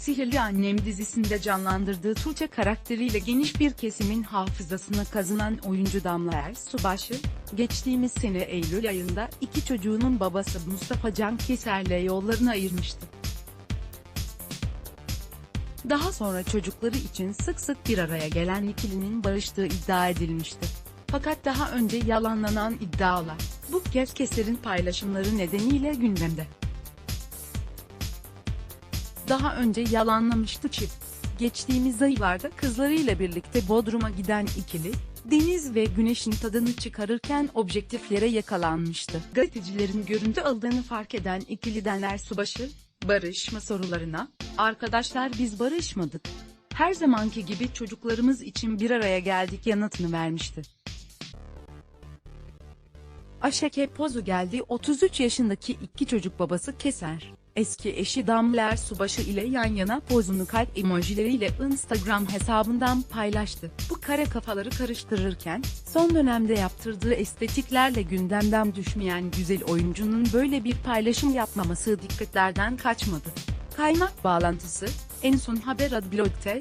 Sihirli Annem dizisinde canlandırdığı Tuğçe karakteriyle geniş bir kesimin hafızasına kazınan oyuncu Damla Ersubaşı, geçtiğimiz sene Eylül ayında iki çocuğunun babası Mustafa Can Keser'le yollarını ayırmıştı. Daha sonra çocukları için sık sık bir araya gelen ikilinin barıştığı iddia edilmişti. Fakat daha önce yalanlanan iddialar, bu kez Keser'in paylaşımları nedeniyle gündemde. Daha önce yalanlamıştı çift. Geçtiğimiz aylarda kızlarıyla birlikte Bodrum'a giden ikili, deniz ve güneşin tadını çıkarırken objektiflere yakalanmıştı. Gazetecilerin görüntü aldığını fark eden ikiliden Ersubaşı, barışma sorularına, arkadaşlar biz barışmadık. Her zamanki gibi çocuklarımız için bir araya geldik yanıtını vermişti. Aşeke Pozu geldi 33 yaşındaki iki çocuk babası Keser. Eski eşi Damla Subaşı ile yan yana pozunu kalp emojileriyle Instagram hesabından paylaştı. Bu kare kafaları karıştırırken, son dönemde yaptırdığı estetiklerle gündemden düşmeyen güzel oyuncunun böyle bir paylaşım yapmaması dikkatlerden kaçmadı. Kaynak bağlantısı, en son haber adblog'te